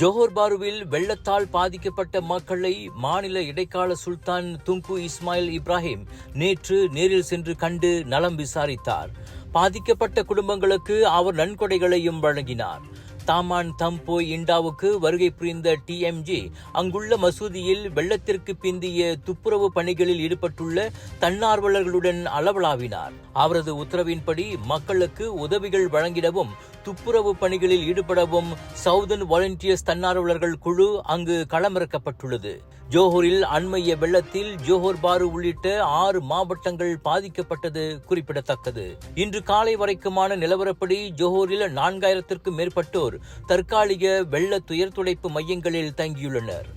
Johor பாருவில் வெள்ளத்தால் பாதிக்கப்பட்ட மக்களை மாநில இடைக்கால சுல்தான் துங்கு இஸ்மாயில் இப்ராஹிம் நேற்று நேரில் சென்று கண்டு நலம் விசாரித்தார். பாதிக்கப்பட்ட குடும்பங்களுக்கு அவர் நன்கொடைகளையும் வழங்கினார். தாமான் தம்போய் இண்டாவுக்கு வருகை புரிந்த டிஎம்ஜி அங்குள்ள மசூதியில் வெள்ளத்திற்கு பிந்திய துப்புரவு பணிகளில் ஈடுபட்டுள்ள தன்னார்வலர்களுடன் அளவலாவினார். அவரது உத்தரவின்படி மக்களுக்கு உதவிகள் வழங்கிடவும் துப்புரவு பணிகளில் ஈடுபடவும் சவுதன் வாலண்டியர்ஸ் தன்னார்வலர்கள் குழு அங்கு களமிறக்கப்பட்டுள்ளது. ஜோஹரில் அண்மைய வெள்ளத்தில் ஜோஹர் பாரு உள்ளிட்ட ஆறு மாவட்டங்கள் பாதிக்கப்பட்டது குறிப்பிடத்தக்கது. இன்று காலை வரைக்குமான நிலவரப்படி ஜோஹரில் நான்காயிரத்திற்கும் மேற்பட்டோர் தற்காலிக வெள்ள துயர் துடைப்பு மையங்களில் தங்கியுள்ளனர்.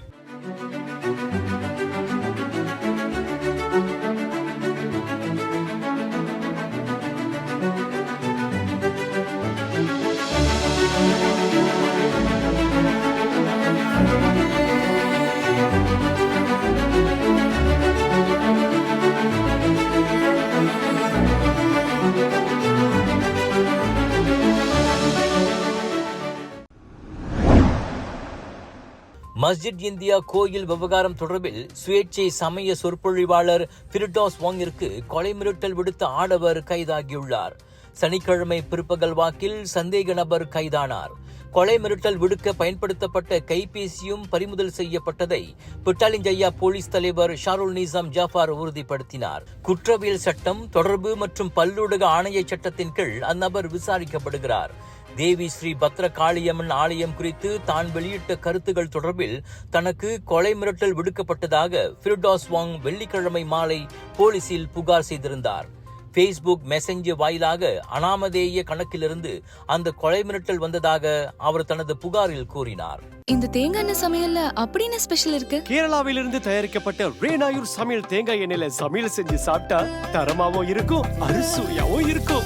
மஸ்ஜித் இந்தியா கோயில் விவகாரம் தொடர்பில் சுயேட்சை சமய சொற்பொழிவாளர் பிரிட்டாஸ் வாங்கிற்கு கொலை மிரட்டல் விடுத்த ஆடவர் கைதாகியுள்ளார். சனிக்கிழமை பிற்பகல் வாக்கில் சந்தேக நபர் கைதானார். கொலை மிரட்டல் விடுக்க பயன்படுத்தப்பட்ட கைபேசியும் பறிமுதல் செய்யப்பட்டதை புட்டாலிஞ்சையா போலீஸ் தலைவர் ஷாருல் நிசாம் ஜாஃபார் உறுதிப்படுத்தினார். குற்றவியல் சட்டம் தொடர்பு மற்றும் பல்லூடக ஆணைய சட்டத்தின் கீழ் அந்நபர் விசாரிக்கப்படுகிறார். தேவி ஸ்ரீ பத்ர காளியம்மன் ஆலயம் குறித்து தான் வெளியிட்ட கருத்துகள் தொடர்பில் தனக்கு கொலை மிரட்டல் விடுக்கப்பட்டதாக ஃபிரிடாஸ் வாங் வெள்ளிக்கிழமை மாலை போலீசில் புகார் செய்திருந்தார். ஃபேஸ்புக் மெசஞ்சர் வாயிலாக அனாமதேய கணக்கிலிருந்து அந்த கொலை மிரட்டல் வந்ததாக அவர் தனது புகாரில் கூறினார். இந்த தேங்காய் எண்ணெய் சமையல்ல அப்படி என்ன ஸ்பெஷல் இருக்கு? கேரளாவிலிருந்து தயாரிக்கப்பட்ட ரேனாயூர் சமையல் தேங்காய் எண்ணெயில சமையல் செஞ்சு சாப்பிட்டா தரமாவும் இருக்கும் அறுசுவையாவும் இருக்கும்.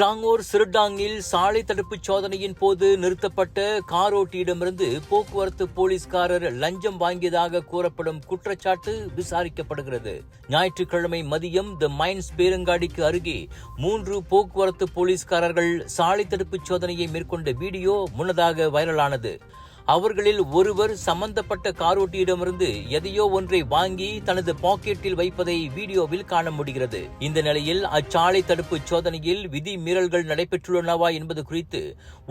ஸ்ராங்கூர் சிறுடாங்கில் சாலை தடுப்பு சோதனையின் போது நிறுத்தப்பட்ட கார் ஓட்டியிடமிருந்து போக்குவரத்து போலீஸ்காரர் லஞ்சம் வாங்கியதாக கூறப்படும் குற்றச்சாட்டு விசாரிக்கப்படுகிறது. ஞாயிற்றுக்கிழமை மதியம் தி மைன்ஸ் பேரங்காடிக்கு அருகே மூன்று போக்குவரத்து போலீஸ்காரர்கள் சாலை தடுப்பு சோதனையை மேற்கொண்ட வீடியோ முன்னதாக வைரலானது. அவர்களில் ஒருவர் சம்பந்தப்பட்ட காரோட்டியிடமிருந்து எதையோ ஒன்றை வாங்கி தனது பாக்கெட்டில் வைப்பதை வீடியோவில் காண முடிகிறது. இந்த நிலையில் அச்சாலை தடுப்பு சோதனையில் விதி மீறல்கள் நடைபெற்றுள்ளனவா என்பது குறித்து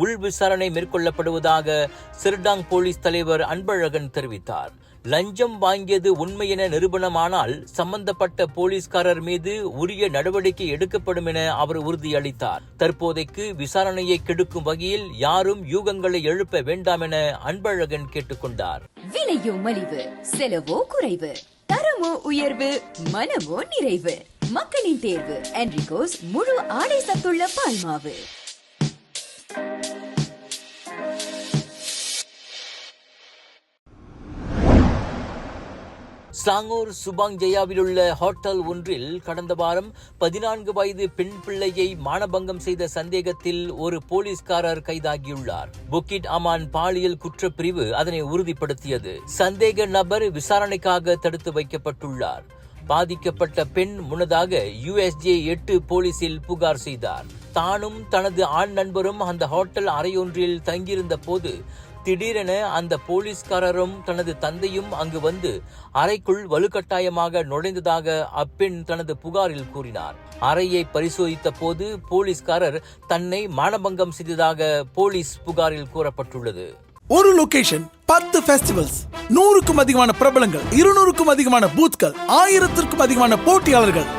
உள் விசாரணை மேற்கொள்ளப்படுவதாக சிறுடாங் போலீஸ் தலைவர் அன்பழகன் தெரிவித்தார். லஞ்சம் வாங்கியது உண்மை என நிரூபணமானால் சம்பந்தப்பட்ட போலீஸ்காரர் மீது உரிய நடவடிக்கை எடுக்கப்படும் என அவர் உறுதியளித்தார். தற்போதைக்கு விசாரணையை கெடுக்கும் வகையில் யாரும் யூகங்களை எழுப்ப வேண்டாம் என அன்பழகன் கேட்டுக்கொண்டார். விலையோ மலிவு செலவோ குறைவு. தரமோ உயர்வு மனமோ நிறைவு. மக்களின் தேர்வு என்ரிகோஸ் முழு ஆடை சத்துள்ள பால்மாவு. ஸ்லாங்கூர் சுபாங் ஜெயாவில் உள்ள ஹோட்டல் ஒன்றில் கடந்த வாரம் பதினான்கு வயது பெண் பிள்ளையை மானபங்கம் செய்த சந்தேகத்தில் ஒரு போலீஸ்காரர் கைதாகியுள்ளார். புக்கிட் அமான் பாலியல் குற்றப்பிரிவு அதனை உறுதிப்படுத்தியது. சந்தேக நபர் விசாரணைக்காக தடுத்து வைக்கப்பட்டுள்ளார். பாதிக்கப்பட்ட பெண் முன்னதாக யுஎஸ்ஜே எட்டு போலீசில் புகார் செய்தார். தானும் தனது ஆண் நண்பரும் அந்த ஹோட்டல் அறையொன்றில் தங்கியிருந்த போது திடீரென அந்த போலீஸ்காரரும் தனது தந்தையும் அங்கு வந்து அறைக்குள் வலுக்கட்டாயமாக நுழைந்ததாக அப்பெண் தனது புகாரில் கூறினார். அறையை பரிசோதித்த போது போலீஸ்காரர் தன்னை மானபங்கம் செய்ததாக போலீஸ் புகாரில் கூறப்பட்டுள்ளது. ஒரு லொகேஷன் பத்து ஃபெஸ்டிவல்ஸ் நூறுக்கும் அதிகமான பிரபலங்கள் இருநூறுக்கும் அதிகமான பூத்கள் ஆயிரத்திற்கும் அதிகமான போட்டியாளர்கள்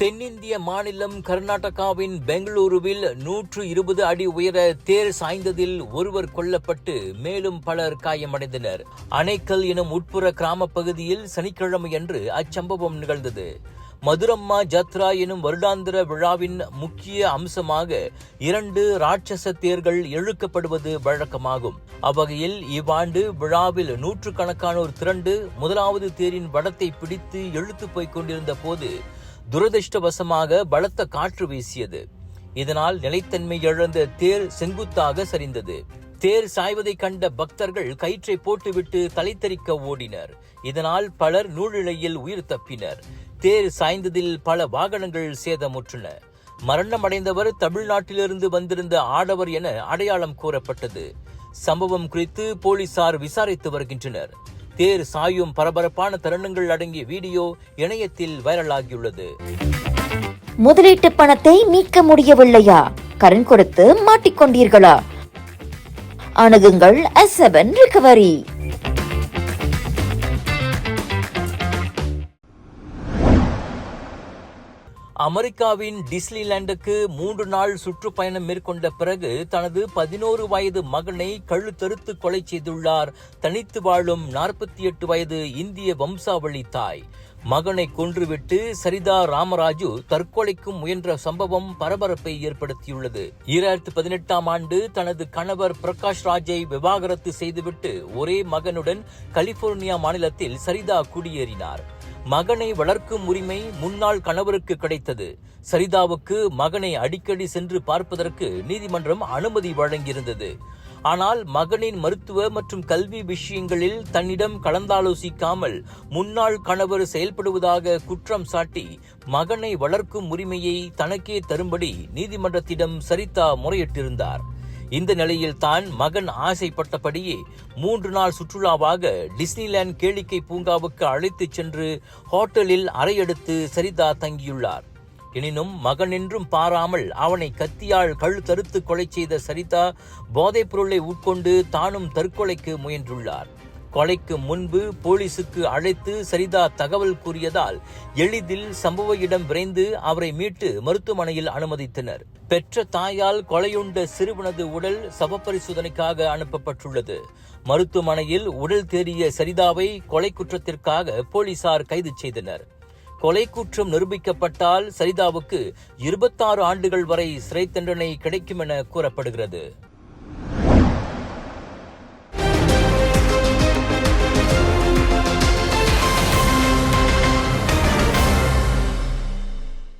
தென்னிந்திய மாநிலம் கர்நாடகாவின் பெங்களூருவில் நூற்று இருபது அடி உயர தேர் சாய்ந்ததில் ஒருவர் கொல்லப்பட்டு மேலும் பலர் காயமடைந்தனர். அணைக்கல் எனும் உட்புற கிராம பகுதியில் சனிக்கிழமையன்று அச்சம்பவம் நிகழ்ந்தது. மதுரம்மா ஜத்ரா எனும் வருடாந்திர விழாவின் முக்கிய அம்சமாக இரண்டு ராட்சச தேர்கள் இழுக்கப்படுவது வழக்கமாகும். அவ்வகையில் இவ்வாண்டு விழாவில் நூற்றுக்கணக்கானோர் திரண்டு முதலாவது தேரின் வடத்தை பிடித்து இழுத்து போய்க் கொண்டிருந்த போது துரதிருஷ்டவசமாக பலத்த காற்று வீசியது. இதனால் நிலைத்தன்மை இழந்த தேர் செங்குத்தாக சரிந்தது. தேர் சாய்வதை கண்ட பக்தர்கள் கயிற்றை போட்டுவிட்டு தலைத்தெறிக்க ஓடினர். இதனால் பலர் நூலிழையில் உயிர் தப்பினர். தேர் சாய்ந்ததில் பல வாகனங்கள் சேதமுற்றன. மரணமடைந்தவர் தமிழ்நாட்டிலிருந்து வந்திருந்த ஆடவர் என அடையாளம் கூறப்பட்டது. சம்பவம் குறித்து போலீசார் விசாரித்து வருகின்றனர். தேர் சாயும் பரபரப்பான தருணங்கள் அடங்கிய வீடியோ இணையத்தில் வைரலாகியுள்ளது. முதலீட்டு பணத்தை மீட்க முடியவில்லையா? கடன் கொடுத்து மாட்டிக்கொண்டீர்களா? அணுகுங்கள் எஸ் செவன் ரிகவரி அமெரிக்காவின் டிஸ்னிலாண்டுக்கு மூன்று நாள் சுற்றுப்பயணம் மேற்கொண்ட பிறகு தனது பதினோரு வயது மகனை கழுத்தறுத்து கொலை செய்துள்ளார். தனித்து வாழும் நாற்பத்தி எட்டு வயது இந்திய வம்சாவளி தாய். மகனை கொன்றுவிட்டு சரிதா ராமராஜு தற்கொலைக்கும் முயன்ற சம்பவம் பரபரப்பை ஏற்படுத்தியுள்ளது. ஈராயிரத்து பதினெட்டாம் ஆண்டு தனது கணவர் பிரகாஷ் ராஜை விவாகரத்து செய்துவிட்டு ஒரே மகனுடன் கலிபோர்னியா மாநிலத்தில் சரிதா குடியேறினார். மகனை வளர்க்கும் உரிமை முன்னாள் கணவருக்கு கிடைத்தது. சரிதாவுக்கு மகனை அடிக்கடி சென்று பார்ப்பதற்கு நீதிமன்றம் அனுமதி வழங்கியிருந்தது. ஆனால் மகனின் மருத்துவ மற்றும் கல்வி விஷயங்களில் தன்னிடம் கலந்தாலோசிக்காமல் முன்னாள் கணவர் செயல்படுவதாக குற்றம் சாட்டி மகனை வளர்க்கும் உரிமையை தனக்கே தரும்படி நீதிமன்றத்திடம் சரிதா முறையிட்டிருந்தார். இந்த நிலையில் தான் மகன் ஆசைப்பட்டபடியே மூன்று நாள் சுற்றுலாவாக டிஸ்னிலேண்ட் கேளிக்கை பூங்காவுக்கு அழைத்துச் சென்று ஹோட்டலில் அறையெடுத்து சரிதா தங்கியுள்ளார். எனினும் மகன் என்றும் பாராமல் அவனை கத்தியால் கழுத்தறுத்து கொலை செய்த சரிதா போதைப் பொருளை உட்கொண்டு தானும் தற்கொலைக்கு முயன்றுள்ளார். கொலைக்கு முன்பு போலீசுக்கு அழைத்து சரிதா தகவல் கூறியதால் எளிதில் சம்பவ இடம் விரைந்து அவரை மீட்டு மருத்துவமனையில் அனுமதித்தனர். பெற்ற தாயால் கொலையுண்ட சிறுவனது உடல் சவப்பரிசோதனைக்காக அனுப்பப்பட்டுள்ளது. மருத்துவமனையில் உடல் தேறிய சரிதாவை கொலை குற்றத்திற்காக போலீசார் கைது செய்தனர். கொலை குற்றம் நிரூபிக்கப்பட்டால் சரிதாவுக்கு இருபத்தாறு ஆண்டுகள் வரை சிறை தண்டனை கிடைக்கும் என கூறப்படுகிறது.